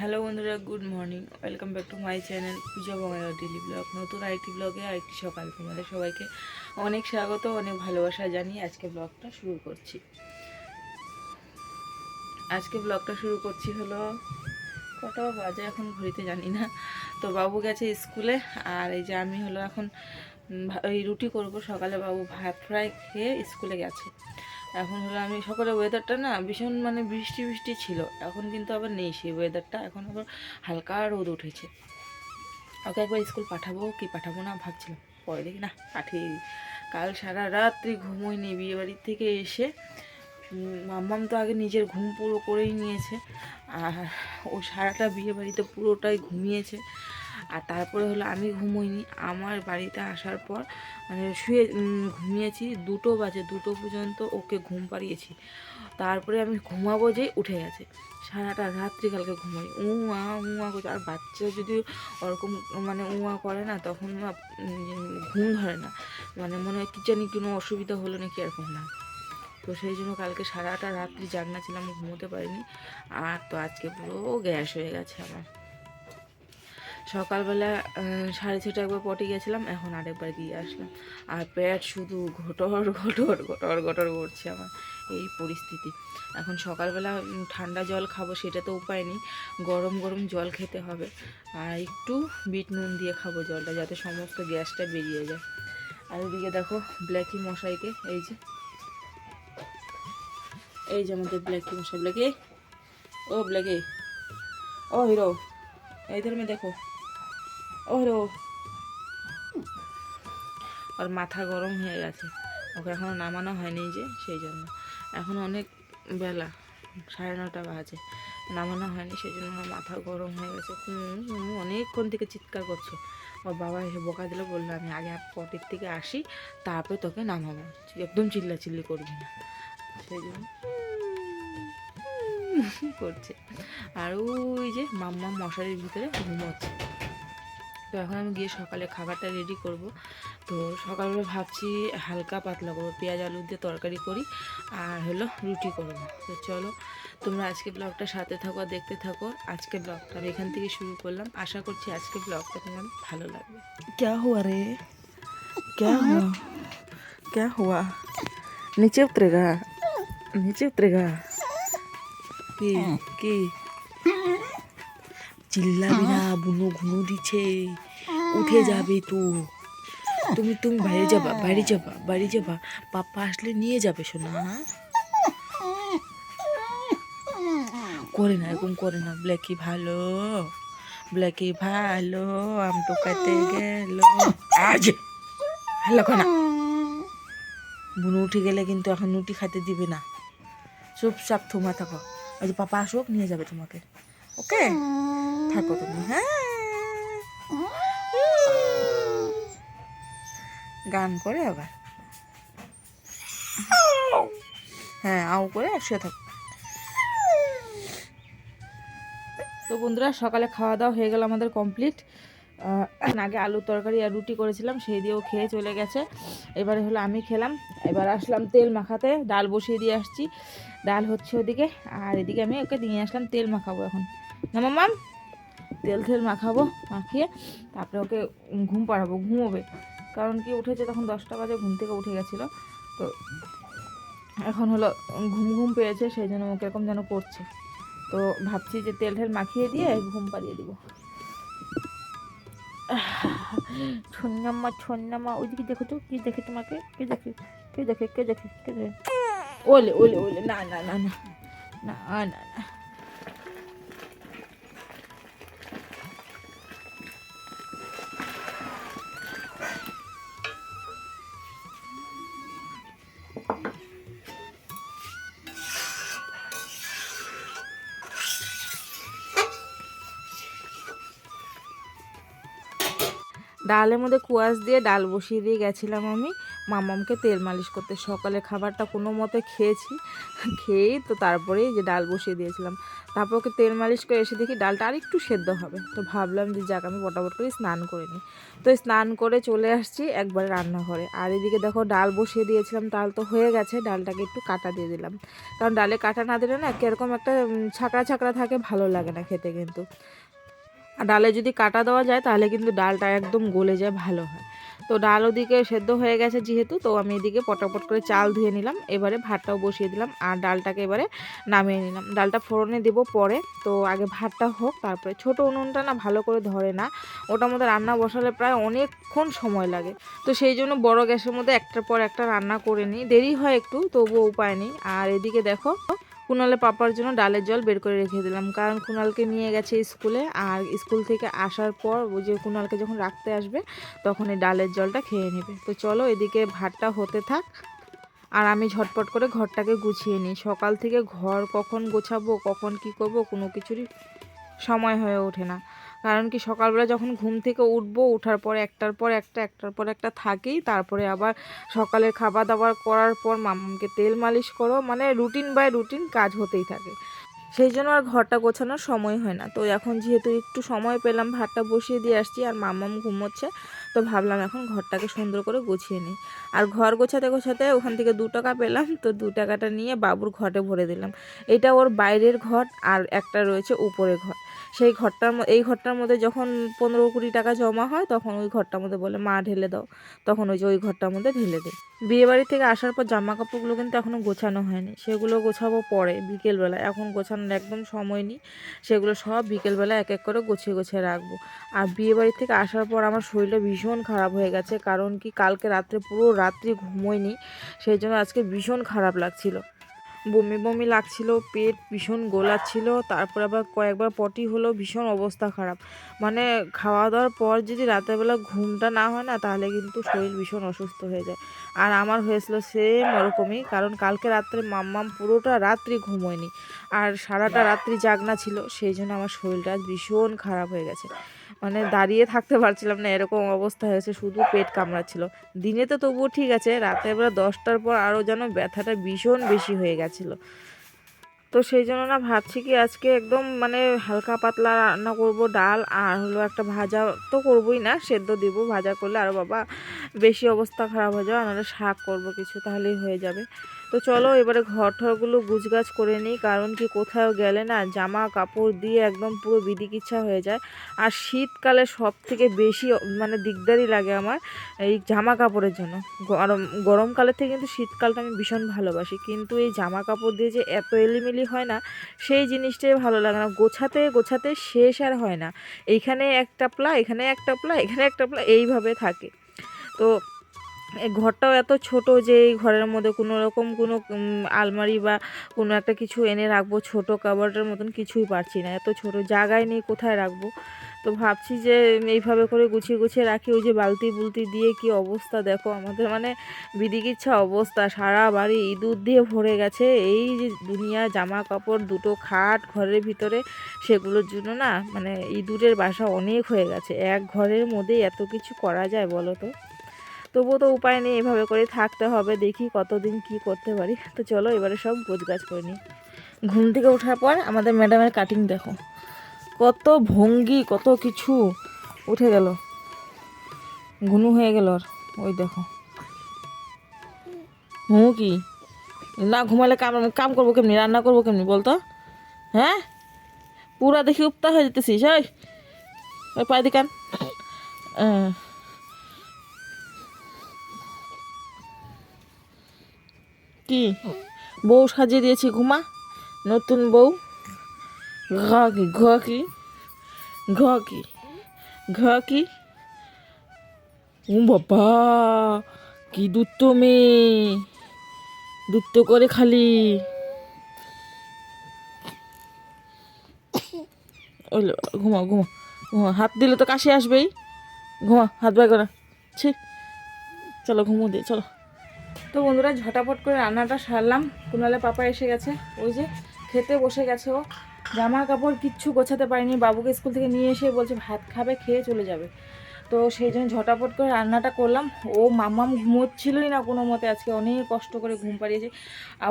Hello বন্ধুরা, good morning. Welcome back to my channel Puja Bangla daily blog. নতুন আরেকটি ব্লগে আরেকটি সকাল তোমাদের সবাইকে অনেক স্বাগত, অনেক ভালোবাসা জানিয়ে আজকে ব্লগটা শুরু করছি। আজকে ব্লগটা শুরু করছি হলো কটা বাজে এখন ঘড়িতে জানি না। তো বাবু গেছে স্কুলে, আর এই যে আমি হলো এখন ওই রুটি করব। সকালে বাবু ভাত ফ্রাই খেয়ে স্কুলে গেছে। এখন হলো আমি সকালে ওয়েদারটা না ভীষণ মানে বৃষ্টি বৃষ্টি ছিল। এখন কিন্তু আবার নেই সেই ওয়েদারটা এখন আবার হালকা রোদ উঠেছে। ওকে একবার স্কুল পাঠাবো কি পাঠাবো না ভাবছিলাম। পরে দেখি না, পাঠিয়ে দিই। কাল সারা রাত্রি ঘুমোয়নি বিয়ে বাড়ির থেকে এসে। মাম্মাম তো আগে নিজের ঘুম পুরো করেই নিয়েছে। আর ও সারাটা বিয়ে বাড়িতে পুরোটাই ঘুমিয়েছে। আর তারপরে হলো আমি ঘুমোইনি। আমার বাড়িতে আসার পর মানে শুয়ে ঘুমিয়েছি, দুটো বাজে, দুটো পর্যন্ত ওকে ঘুম পাড়িয়েছি। তারপরে আমি ঘুমাবো যেই উঠে গেছে। সারাটা রাত্রি কালকে আ, উঁ, আ করছে। আর বাচ্চা যদি ওরকম মানে উঁ, আ করে না, তখন ঘুম ধরে না। মানে মনে হয় কি জানি কোনো অসুবিধা হলো নাকি এরকম না। তো সেই জন্য কালকে সারাটা রাত্রি জাগনা ছিলাম, ঘুমোতে পারিনি। আর তো আজকে পুরো গ্যাস হয়ে গেছে আমার। সকালবেলা সাড়ে ছটা একবার পটে গেছিলাম, এখন আরেকবার গিয়ে আসলাম। আর পেট শুধু ঘটর ঘটর ঘটর ঘটর করছে আমার এই পরিস্থিতি। এখন সকালবেলা ঠান্ডা জল খাব সেটা তো উপায় নেই, গরম গরম জল খেতে হবে। আর একটু বিট নুন দিয়ে খাব জলটা, যাতে সমস্ত গ্যাসটা বেরিয়ে যায়। আর ওদিকে দেখো, ব্ল্যাকি মশাইকে, এই যে এই যে আমাদের ব্ল্যাকি মশাই, ব্ল্যাকি, ও ব্ল্যাকি, ও হিরো, এই ধর মেয়ে দেখো। ও হিরো ওর মাথা গরম হয়ে গেছে। ওকে এখনও নামানো হয়নি যে, সেই জন্য। এখন অনেক বেলা, সাড়ে নটা বাজে। নামানো হয়নি, সেই জন্য আমার মাথা গরম হয়ে গেছে। অনেকক্ষণ থেকে চিৎকার করছে। ওর বাবা এসে বকা দিলে, বলল, আমি আগে পটের থেকে আসি, তারপরে তোকে নামাবো। একদম চিল্লা চিল্লি করবি না। সেই জন্য করছে। আর ওই যে মাম্মা মশারির ভিতরে ঘুমোচ্ছে। এখন আমি গিয়ে সকালে খাবারটা রেডি করব। তো সকালবেলা ভাবছি হালকা পাতলা করব, পেঁয়াজ আলু দিয়ে তরকারি করি আর হলো রুটি করব। তো চলো, তোমরা আজকে ব্লগটা সাথে থাকো দেখতে থাকো। আজকে ব্লগটা আমি এখান থেকে শুরু করলাম। আশা করছি আজকে ব্লগটা তোমার ভালো লাগবে। ক্যা হুয়া রে? ক্যা হুয়া? ক্যা হুয়া? নিচে উতরেগা নিচে উতরেগা কি? কি? চিল্লাবি না বুনো ঘুনো দিচ্ছে উঠে যাবে তো। তুমি তুমি বাইরে যাবা বাড়ি যাবা বাড়ি যাবা। পাপ্পা আসলে নিয়ে যাবে শোনা হ্যাঁ? করে না এরকম করে না। ব্ল্যাকি ভালো ব্ল্যাকি ভালো আম তো কাতে গেল। আজ! ভালো না। বুনো উঠে গেলে কিন্তু এখন রুটি খাইতে দিবে না। চুপচাপ থুমা থাকো। যে পাপা আসুক নিয়ে যাবে তোমাকে। ওকে? থাকো তুমি হ্যাঁ। গান করে আবার। হ্যাঁ আউ করে শুয়ে থাকো। তো বন্ধুরা, সকালে খাওয়া দাওয়া হয়ে গেল আমাদের কমপ্লিট। আগে আলুর তরকারি আর রুটি করেছিলাম, সেই দিয়েও খেয়ে চলে গেছে। এবারে হলো আমি খেলাম, এবার আসলাম তেল মাখাতে। ডাল বসিয়ে দিয়ে আসছি। ডাল হচ্ছে ওদিকে, আর এদিকে আমি ওকে দিয়ে আসলাম, তেল মাখাবো এখন। না মাম, তেল তেল মাখাবো, মাখিয়ে তারপরে ওকে ঘুম পাড়াবো, ঘুমোবে। কারণ কি উঠেছে তখন দশটা বাজে, ঘুম থেকে উঠে গেছিল। তো এখন হলো ঘুম ঘুম পেয়েছে, সেই জন্য ওকে এরকম যেন করছে। তো ভাবছি যে তেল ঠেল মাখিয়ে দিয়ে ঘুম পাড়িয়ে দিব। ছন্নাম্মা ছন্নাম্মা ওইদিকে দেখো তো কি দেখে তোমাকে? কে দেখে? কে দেখে? কে দেখে? কে দেখে? ওলে ওলে ওলে, না না না না না না না। ডালের মধ্যে কুয়াশ দিয়ে ডাল বসিয়ে দিয়ে গেছিলাম আমি। মামামকে তেল মালিশ করতে। সকালে খাবারটা কোনো মতে খেয়েছি। খেয়েই তো তারপরেই যে ডাল বসিয়ে দিয়েছিলাম। তারপর ওকে তেল মালিশ করে এসে দেখি ডালটা আর একটু সেদ্ধ হবে। তো ভাবলাম যে যাক, আমি পটাপট করে স্নান করে নিই। তো স্নান করে চলে আসছি একবারে রান্নাঘরে। আর এদিকে দেখো ডাল বসিয়ে দিয়েছিলাম, ডাল তো হয়ে গেছে। ডালটাকে একটু কাটা দিয়ে দিলাম। কারণ ডালে কাটা না দিলে না, কীরকম একটা ছাকড়া ছাকড়া থাকে, ভালো লাগে না খেতে কিন্তু। আর ডালে যদি কাটা দেওয়া যায়, তাহলে কিন্তু ডালটা একদম গলে যায়, ভালো হয়। তো ডাল ওদিকে সেদ্ধ হয়ে গেছে যেহেতু, তো আমি এদিকে পটাপট করে চাল ধুয়ে নিলাম। এবারে ভাতটাও বসিয়ে দিলাম আর ডালটাকে এবারে নামিয়ে নিলাম। ডালটা ফোড়নে দেবো পরে, তো আগে ভাতটা হোক, তারপরে ছোটো উনুনটা না ভালো করে ধরে না। ওটার মধ্যে রান্না বসালে প্রায় অনেকক্ষণ সময় লাগে। তো সেই জন্য বড় গ্যাসের মধ্যে একটার পর একটা রান্না করে নিই। দেরি হয় একটু, তবুও উপায় নেই। আর এদিকে দেখো কুনালে পাপার জন্য ডালের জল বের করে রেখে দিলাম। কারণ কুণালকে নিয়ে গেছে স্কুলে আর স্কুল থেকে আসার পর ওই যে কুণালকে যখন রাখতে আসবে, তখন এই ডালের জলটা খেয়ে নেবে। তো চলো এদিকে ভাতটা হতে থাক আর আমি ঝটপট করে ঘরটাকে গুছিয়ে নিই। সকাল থেকে ঘর কখন গোছাবো, কখন কি করব, কোনো কিছুরই সময় হয়ে ওঠে না। কারণ কি সকালবেলা যখন ঘুম থেকে উঠবো ওঠার পর একটার পর একটা, একটার পর একটা থাকেই। তারপরে আবার সকালের খাবার দাবার করার পর মামাকে তেল মালিশ করো মানে রুটিন বাই রুটিন কাজ হতেই থাকে। সেই জন্য আর ঘরটা গোছানোর সময় হয় না। তো এখন যেহেতু একটু সময় পেলাম, ভাতটা বসিয়ে দিয়ে আসছি আর মামাম ঘুমোচ্ছে, তো ভাবলাম এখন ঘরটাকে সুন্দর করে গুছিয়ে নিই। আর ঘর গোছাতে গোছাতে ওখান থেকে দু টাকা পেলাম, তো দু টাকাটা নিয়ে বাবুর ঘরে ভরে দিলাম। এটা ওর বাইরের ঘর আর একটা রয়েছে উপরের ঘর। সেই ঘরটার এই ঘরটার মধ্যে যখন পনেরো কুড়ি টাকা জমা হয়, তখন ওই ঘরটার মধ্যে বলে, মা, ঢেলে দাও। তখন ওই যে ওই ঘরটার মধ্যে ঢেলে দিই বিয়েবাড়ি থেকে আসার পর জামা কাপড়গুলো কিন্তু এখনও গোছানো হয়নি। সেগুলো গোছাবো পরে বিকেলবেলা এখন গোছানোর একদম সময় নেই। সেগুলো সব বিকেলবেলা এক এক করে গুছিয়ে গুছিয়ে রাখব। আর বিয়ে বাড়ি থেকে আসার পর আমার শরীরটা ভীষণ খারাপ হয়ে গেছে। কারণ কি, কালকে রাত্রে পুরো রাত্রি ঘুমোয়নি। সেই জন্য আজকে ভীষণ খারাপ লাগছিল। বমি বমি লাগছিল, পেট ভীষণ গোলাচ্ছিল, তারপর আবার কয়েকবার পটি হলো ভীষণ অবস্থা খারাপ। মানে খাওয়া দাওয়ার পর যদি রাতেরবেলা ঘুমটা না হয় না, তাহলে কিন্তু শরীর ভীষণ অসুস্থ হয়ে যায়। আর আমার হয়েছিল সেম ওরকমই, কারণ কালকে রাত্রে মাম্মাম পুরোটা রাত্রি ঘুমোয়নি। আর সারাটা রাত্রি জাগনা ছিল, সেই জন্য আমার শরীরটা ভীষণ খারাপ হয়ে গেছে। মানে দাঁড়িয়ে থাকতে পারছিলাম না, এরকম অবস্থা হয়েছে, শুধু পেট কামড়াচ্ছিল। দিনে তো তবুও ঠিক আছে রাতের বেলা দশটার পর আরও যেন ব্যথাটা ভীষণ বেশি হয়ে গেছিল। তো সেই জন্য না ভাবছি কি আজকে একদম মানে হালকা পাতলা রান্না করব, ডাল আর হলো একটা ভাজা তো করবই না, সেদ্ধ দিব, ভাজা করলে আরও বাবা বেশি অবস্থা খারাপ হয়ে যাবে, আর শাক করব কিছু, তাহলেই হয়ে যাবে। তো চলো এবারে ঘর ঠরগুলো গুছগাছ করে নিই, কারণ কি কোথাও গেলে না জামা কাপড় দিয়ে একদম পুরো বিদিকিচ্ছা হয়ে যায়। আর শীতকালে সব থেকে বেশি মানে দিকদারি লাগে আমার এই জামা কাপড়ের জন্য। গরম, গরমকালের থেকে কিন্তু শীতকালটা আমি ভীষণ ভালোবাসি, কিন্তু এই জামা কাপড় দিয়ে যে এত এলিমিলি হয় না, সেই জিনিসটাই ভালো লাগে না। গোছাতে গোছাতে শেষ আর হয় না। এইখানে একটা প্লা, এখানে একটা প্লা, এখানে একটা প্লা, এইভাবে থাকে। তো ঘরটাও এত ছোট যে এই ঘরের মধ্যে কোনো রকম কোনো আলমারি বা কোনো একটা কিছু এনে রাখব, ছোট কাবার্ডের মতন কিছুই পারছি না। এত ছোট জায়গায় নেই, কোথায় রাখব? তো ভাবছি যে এইভাবে করে গুছিয়ে গুছিয়ে রাখি। ওই যে বালতি বুলতি দিয়ে কি অবস্থা দেখো? আমাদের মানে বিদিকিচ্ছা অবস্থা। সারা বাড়ি ইঁদুর দিয়ে ভরে গেছে। এই যে দুনিয়া, জামা কাপড়, দুটো খাট, ঘরের ভিতরে সেগুলোর জন্য না মানে ইঁদুরের বাসা অনেক হয়ে গেছে। এক ঘরের মধ্যেই এত কিছু করা যায় বলো তো? তবুও তো উপায় নেই, এভাবে করে থাকতে হবে, দেখি কতদিন কি করতে পারি। তো চলো এবারে সব গোছগাছ করে নিই। ঘুম থেকে ওঠার পর আমাদের ম্যাডামের কাটিং দেখো। কত ভঙ্গি, কত কিছু উঠে গেল। ঘুনু হয়ে গেল আর, ওই দেখো। ঘুমু কি? না ঘুমালে কাম কাম করব কেমনি? রান্না করব কেমনি বলতো? হ্যাঁ? পুরা দেখি উপতা হয়ে যেতেছিস ওই ওই পায়ে দিকান আহ। কি? বউ সাজিয়ে দিয়েছি, ঘুমা। নতুন বউ। ঘ ঘ কি ঘ কি ঘ কি ও বাবা, কি দুত্ত মেয়ে। দুত্ত করে খালি। ওইলো ঘুমা ঘুমা ঘুমা। হাত দিলে তো কাশি আসবেই। ঘুমা, হাত বাই করা। ছি। চলো, ঘুমো দিয়ে, চলো। তো বন্ধুরা ঝটাপট করে রান্নাটা সারলাম। কুনালে পাপা এসে গেছে। ওই যে খেতে বসে গেছে ও। জামা কাপড় কিচ্ছু গোছাতে পারিনি। বাবুকে স্কুল থেকে নিয়ে এসে বলছে ভাত খাবে, খেয়ে চলে যাবে। তো সেই জন্য ঝটাপট করে রান্নাটা করলাম। ও মামাম ঘুমোচ্ছিলই না কোনো মতে। আজকে অনেক কষ্ট করে ঘুম পাড়িয়েছে।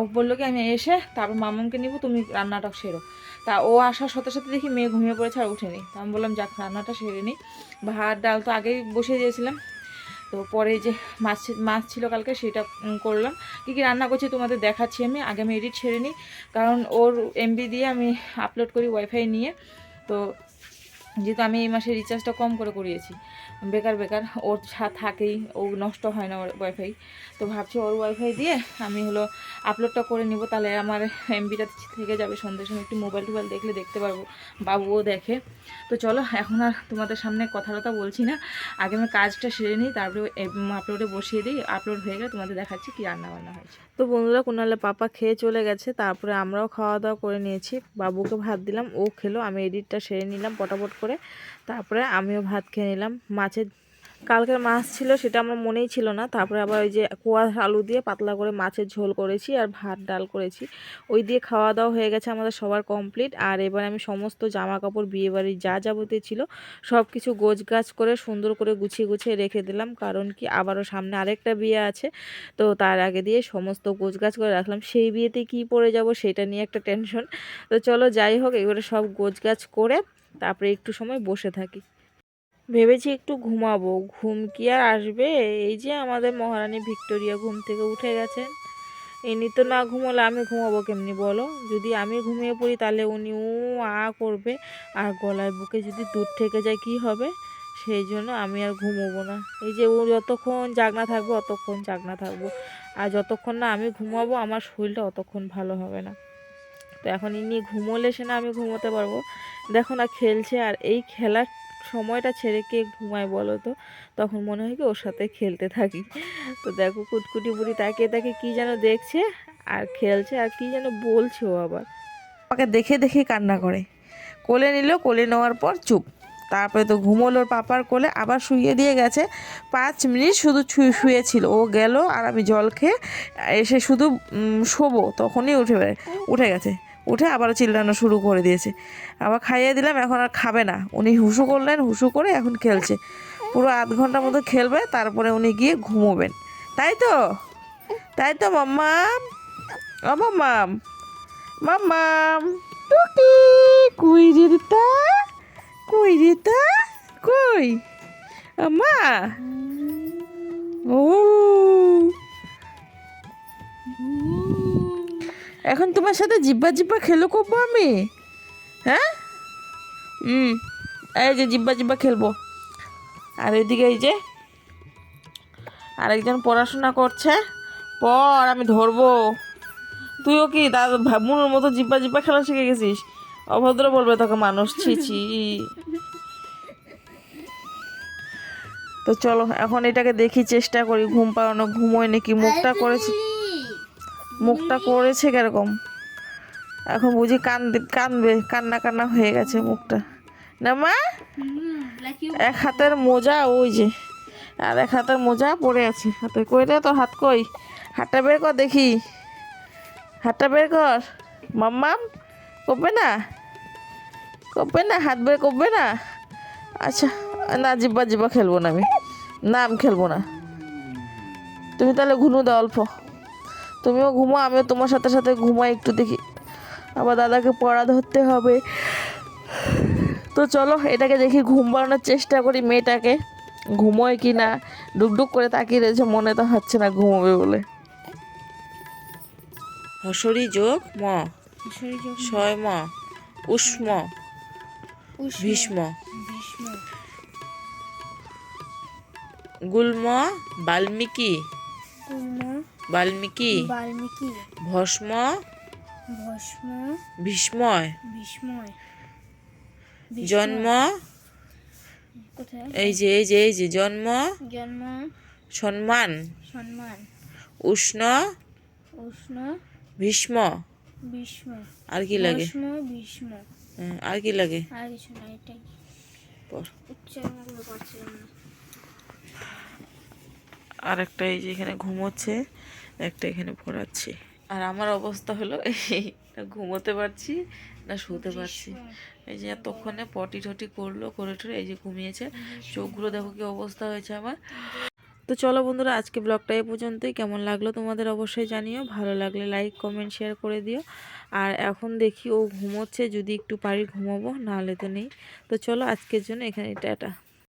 ও বলল কি, আমি এসে তারপর মামামকে নিব, তুমি রান্নাটা সেরো। তা ও আসার সাথে সাথে দেখি মেয়ে ঘুমিয়ে পড়েছে আর উঠেনি তা আমি বললাম, যাক, রান্নাটা সেরে নিই ভাত, ডাল তো আগেই বসিয়ে দিয়েছিলাম। তো পরে যে মাছ মাছ ছিল কালকে সেটা করলাম। কী কী রান্না করছি তোমাদের দেখাচ্ছি আমি, আগে আমি এডিট ছেড়ে নিই। কারণ ওর এমবি দিয়ে আমি আপলোড করি ওয়াইফাই নিয়ে। তো যেহেতু আমি এই মাসে রিচার্জটা কম করে করিয়েছি। বেকার বেকার। ওর সা থাকেই, ও নষ্ট হয় না ওর ওয়াইফাই তো ভাবছি ওর ওয়াইফাই দিয়ে আমি হলো আপলোডটা করে নিব, তাহলে আমার এমবিটা থেকে যাবে সন্ধ্যের সময়। একটু মোবাইল টোবাইল দেখলে দেখতে পারব বাবুও দেখে। তো চলো, এখন আর তোমাদের সামনে কথা টথা বলছি না। আগে আমি কাজটা সেরে নিই, তারপরে আপলোডে বসিয়ে দিই। আপলোড হয়ে গেলে তোমাদের দেখাচ্ছি কী রান্না বান্না হয়েছে। তো বন্ধুরা কোনালে পাপা খেয়ে চলে গেছে, তারপরে আমরাও খাওয়া দাওয়া করে নিয়েছি। বাবুকে ভাত দিলাম, ও খেলো, আমি এডিটটা সেরে নিলাম পটাপট করে। তারপরে আমিও ভাত খেয়ে নিলাম। মাছের কালকের মাছ ছিল, সেটা আমার মনেই ছিল না। তারপরে আবার ওই যে কোয়া আলু দিয়ে পাতলা করে মাছের ঝোল করেছি আর ভাত, ডাল করেছি। ওই দিয়ে খাওয়া দাওয়া হয়ে গেছে আমাদের সবার কমপ্লিট আর এবার আমি সমস্ত জামা কাপড় বিয়েবাড়ির যা যাবতীয় ছিল সব কিছু গোছ গাছ করে, সুন্দর করে গুছিয়ে গুছিয়ে রেখে দিলাম। কারণ কি, আবারও সামনে আরেকটা বিয়ে আছে। তো তার আগে দিয়ে সমস্ত গোছ গাছ করে রাখলাম। সেই বিয়েতে কি পরে যাব সেটা নিয়ে একটা টেনশন তো চলো যাই হোক, এবারে সব গোছ গাছ করে তারপরে একটু সময় বসে থাকি। ভেবেছি একটু ঘুমাবো। ঘুম কি আর আসবে? এই যে আমাদের মহারানী ভিক্টোরিয়া ঘুম থেকে উঠে গেছেন। ইনি তো না ঘুমোলে আমি ঘুমাবো কেমনি বলো? যদি আমি ঘুমিয়ে পড়ি তাহলে উনি উ আ করবে। আর গলায় বুকে যদি দুধ থেকে যায় কি হবে? সেই জন্য আমি আর ঘুমোবো না। এই যে ও যতক্ষণ জাগনা থাকব অতক্ষণ জাগনা থাকব। আর যতক্ষণ না আমি ঘুমাবো আমার শরীরটা অতক্ষণ ভালো হবে না। তো এখন ইনি ঘুমোলে সে না আমি ঘুমোতে পারব। দেখো না খেলছে আর এই খেলার সময়টা ছেড়ে কে ঘুমায় বলো তো? তখন মনে হয় কি ওর সাথে খেলতে থাকি। তো দেখো কুটকুটি বুড়ি তাকিয়ে তাকে কি যেন দেখছে আর খেলছে আর কি যেন বলছে ও আবার। আমাকে দেখে দেখে কান্না করে। কোলে নিল কোলে নেওয়ার পর চুপ। তারপরে তো ঘুমোলো ওর পাপার কোলে আবার শুইয়ে দিয়ে গেছে। পাঁচ মিনিট শুধু শুয়েছিল। ও গেল আর আমি জল খেয়ে এসে শুধু শোবো তখনই উঠে উঠে গেছে। উঠে আবার চিল্লানো শুরু করে দিয়েছে। আবার খাইয়ে দিলাম, এখন আর খাবে না। উনি হুসু করলেন হুসু করে এখন খেলছে। পুরো আধ ঘণ্টার মতো খেলবে, তারপরে উনি গিয়ে ঘুমোবেন। তাই তো? তাই তো, মাম্মাম? মাম্মাম। টুকি, কুই রিতা কই রিতা কই? মা ও। এখন তোমার সাথে জিব্বা জিব্বা খেলো করব আমি? হ্যাঁ? হুম, এই যে জিব্বা জিব্বা খেলব। আর এদিকে এই যে আরেকজন পড়াশোনা করছে। পর আমি ধরবো। তুইও কি দাদা ভাবুনের মতো জিব্বা জিব্বা খেলা শিখে গেছিস? অভদ্র বলবে তোকে মানুষ, ছি ছি। তো চলো, এখন এটাকে দেখি, চেষ্টা করি, ঘুম পাড়ানো, ঘুমোয় নাকি, মুখটা করেছে। মুখটা করেছে কীরকম? এখন বুঝি কান্দবে কানবে, কান্না কান্না হয়ে গেছে মুখটা। না মা? এক হাতের মোজা ওই যে, আর এক হাতের মোজা পড়ে আছে। হাতে কই রে তোর হাত কই? হাতটা বের কর দেখি। হাতটা বের কর। মাম্মাম করবে না? করবে না? হাত বের করবে না? আচ্ছা না, জিব্বা জিব্বা খেলব না আমি। না আমি খেলব না। তুমি তাহলে ঘুনু দাও অল্প। তুমিও ঘুমো আমিও তোমার সাথে সাথে ঘুমাই একটু দেখি। আবার দাদাকে পড়া ধরতে হবে। তো চলো এটাকে দেখি ঘুম পাড়ানোর চেষ্টা করি মেয়েটাকে। ঘুমোয় কি না? ডুকডুক করে তাকিয়ে রয়েছে মনে তো হচ্ছে না ঘুমোবে বলে। হসরি যোগ ম। ছয় ম। উষ্ম। ভীষ্ম। গুল্ম বাল্মীকি। বাল্মীকি? বাল্মীকি। ভস্ম? ভস্ম। ভীষ্ময় বিস্ময়। জন্ম? এই যে এই যে এই যে জন্ম? জন্ম। সম্মান সম্মান উষ্ণ? উষ্ণ। ভীষ্ম? বিস্ম আর কি লাগে? হ্যাঁ, আর কি লাগে? আর কিছু না এটাই। পর। উচ্চারণ করতে আর একটা এই যে এখানে ঘুমোচ্ছে। একটা এখানে পড়াচ্ছি। আর আমার অবস্থা হলো এই না ঘুমোতে পারছি না শুতে পারছি। এই যে এতক্ষণে পটি টটি করল করে টরে এই যে ঘুমিয়েছে। চোখগুলো দেখো কি অবস্থা হয়েছে আমার। তো চলো বন্ধুরা আজকে ব্লগটা এ পর্যন্তই। কেমন লাগল তোমাদের অবশ্যই জানিও। ভালো লাগলে লাইক কমেন্ট শেয়ার করে দিও। আর এখন দেখি ও ঘুমোচ্ছে যদি একটু পারি ঘুমাবো নাহলে তো নেই। তো চলো আজকের জন্য এখানে টাটা।